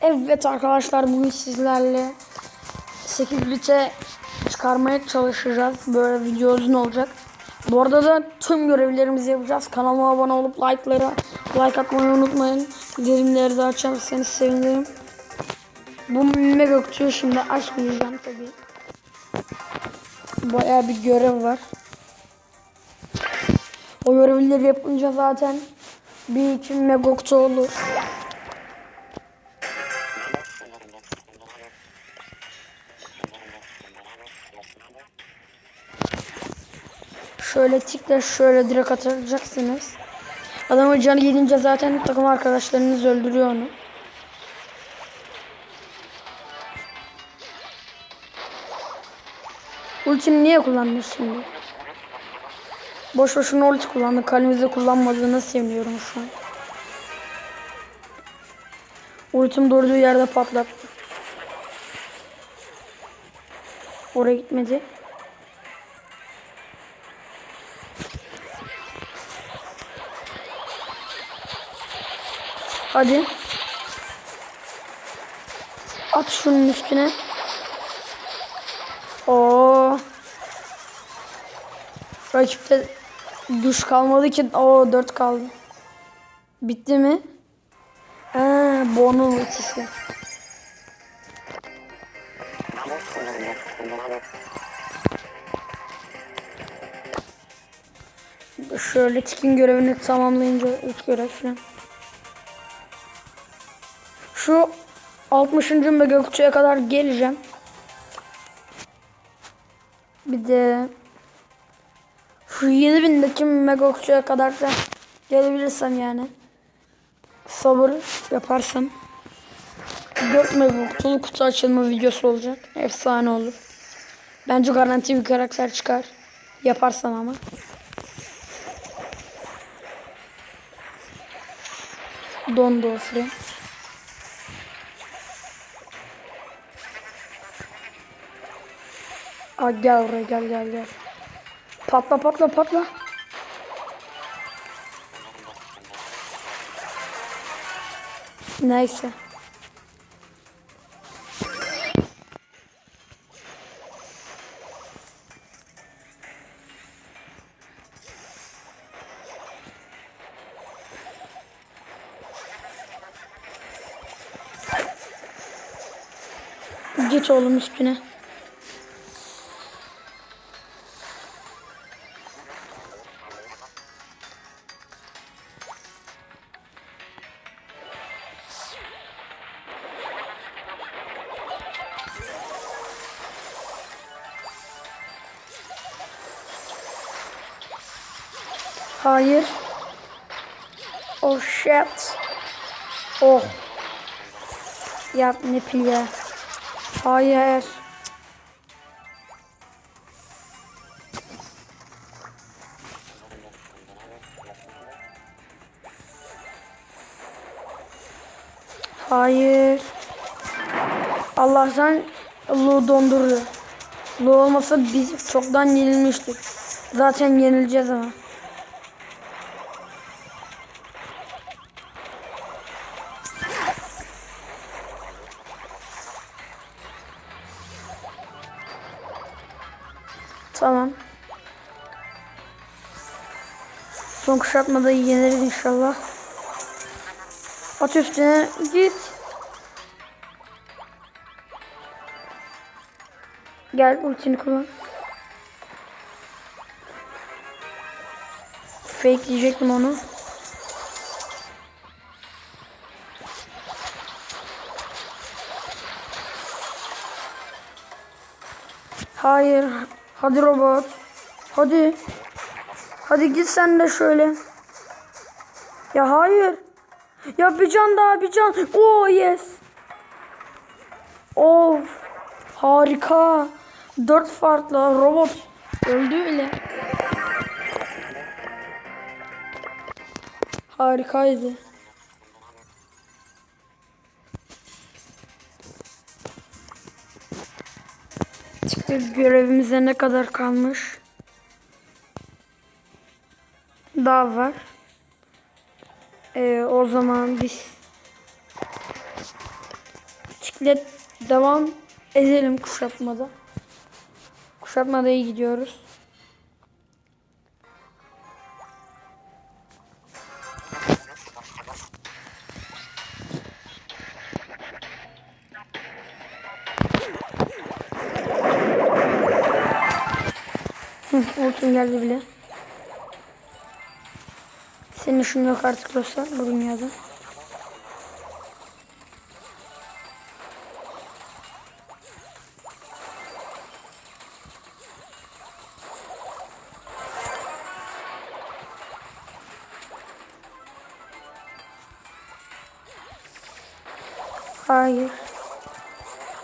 Evet arkadaşlar bugün sizlerle 8 bite çıkarmaya çalışacağız. Böyle video uzun olacak. Bu arada da tüm görevlerimizi yapacağız. Kanalıma abone olup like'lara like atmayı unutmayın. Bildirimleri de açarsanız sevinirim. Bu mega kutuyu şimdi açmayacağım tabii. Bayağı bir görev var. O görevleri yapınca zaten bir iki mega kutu olur. Şöyle tikle şöyle direkt atacaksınız. Adamın canı gidince zaten takım arkadaşlarınız öldürüyor onu. Ultini niye kullandın şimdi? Boş boşuna ulti kullandı. Kalemizi kullanmadığına seviniyorum şu an. Ultim durduğu yerde patlattı. Oraya gitmedi. Hadi. At şunun üstüne. Oo. Rakipte güç kalmadı ki. Oo 4 kaldı. Bitti mi? Ha, bu onun ultisi. Şöyle tikin görevini tamamlayınca ilk görev falan. Şu 60. mega kutuya kadar geleceğim. Bir de şu 7000'deki mega kutuya kadar da gelebilirsem yani. Sabır yaparsam 4 mega kutulu kutu açılma videosu olacak. Efsane olur. Bence garanti bir karakter çıkar. Yaparsam ama. Dondu o Aa, gel oraya gel gel gel. Patla patla patla. Neyse. Git oğlum üstüne. Hayır. Oh shit. Oh. Ya ne pil ya. Hayır. Hayır. Allah'tan Lu donduruyor. Lu olmasa biz çoktan yenilmiştik. Zaten yenileceğiz ama. Tamam. Son kuşatmada yeneriz inşallah. At üstüne git. Gel ultini kullan. Fake diyecektim onu. Hayır. Hadi robot. Hadi. Hadi git sen de şöyle. Ya hayır. Ya bir can daha bir can. Oh yes. Of. Harika. Dört farklı robot. Öldü bile. Harikaydı. Çıktı görevimize ne kadar kalmış? Daha var. Ee, o zaman biz ile devam edelim kuşatmada. Kuşatmada iyi gidiyoruz. Ultim geldi bile. Senin işin yok artık dostlar bu dünyada. Hayır.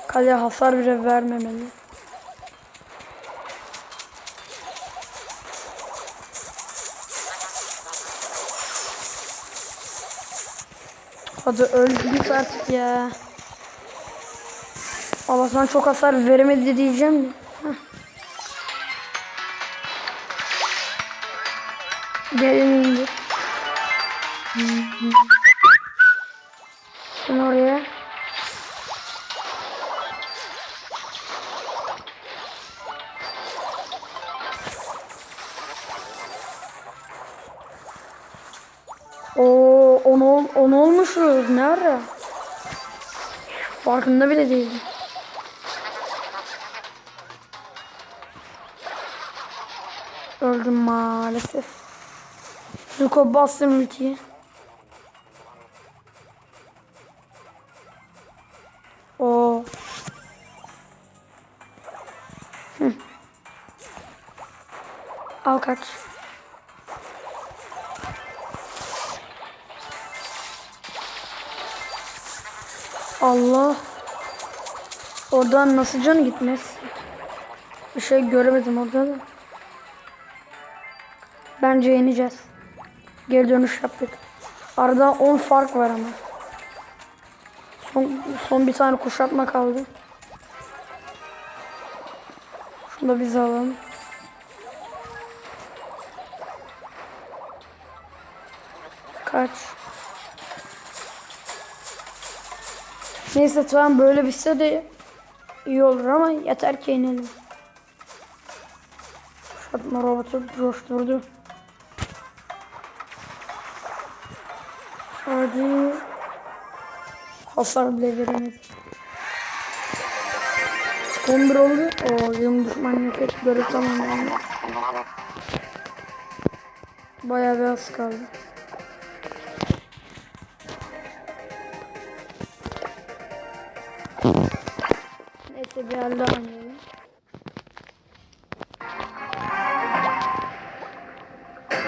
Kale hasar bile vermemeli. Hadi öldük artık ya. Allah sana çok hasar veremedi diyeceğim. Heh. Gelin onu olmuşuz. Ne ara? Farkında bile değilim. Öldüm maalesef. Zuko bastım ultiyi. Allah. Oradan nasıl canı gitmez? Bir şey göremedim orada da. Bence yeneceğiz. Geri dönüş yaptık. Arada 10 fark var ama. Son, son bir tane kuşatma kaldı. Şunu da biz alalım. Kaç. Neyse tamam böyle bitse de iyi olur ama yeter ki inelim. Fatma robotu coşturdu. Hadi. Hasar bile veremedi. 11 oldu. O yığın düşman yok et. Görev tamamlandı. Bayağı bir az kaldı. Neyse bir halde oynayalım.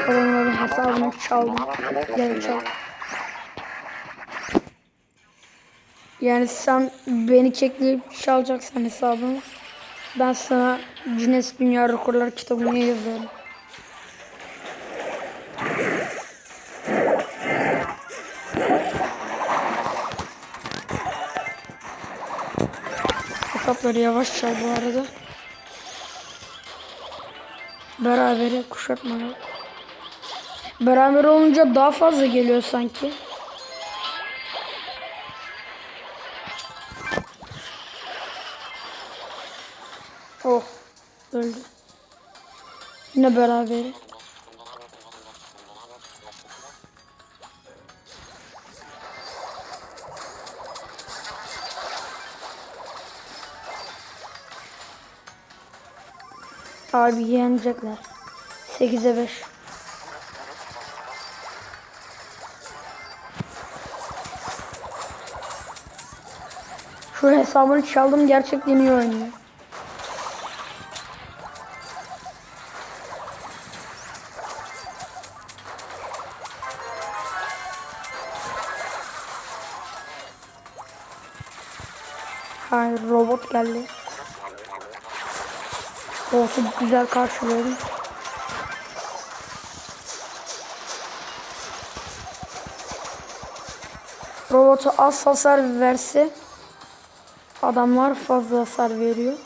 Adamların hesabını çaldım. Gel çal. Yani sen beni kekleyip çalacaksan hesabımı ben sana Guinness Dünya Rekorlar kitabını yazarım. Hesapları yavaş çal bu arada. Berabere kuşatmalar. Beraber olunca daha fazla geliyor sanki. Oh öldü. Yine beraber. Abi yenecekler. 8'e 5. Şu hesabını çaldım gerçekten iyi oynuyor. Hayır robot geldi. Robotu güzel karşıladım. Robotu az hasar verse adamlar fazla hasar veriyor.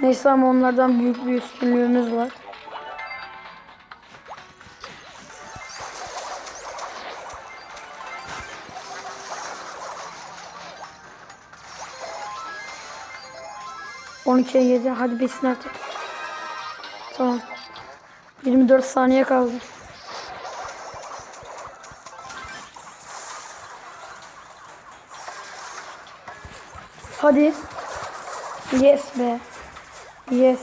Neyse ama onlardan büyük bir üstünlüğümüz var. On ikiye yedi. Hadi besin artık. Tamam. 24 saniye kaldı. Hadi. Yes be. Yes.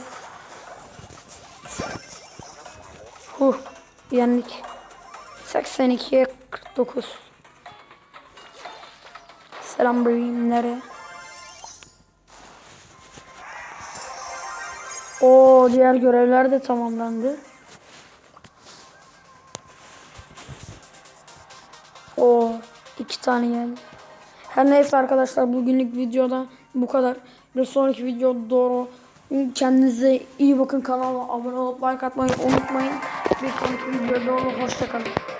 Huh. Yendik. 82'ye 49. Selam Brahim. O diğer görevler de tamamlandı. O iki tane geldi. Her neyse arkadaşlar bugünlük videoda bu kadar. Bir sonraki videoda doğru kendinize iyi bakın kanala abone olup like atmayı unutmayın. Bir sonraki videoda hoşçakalın.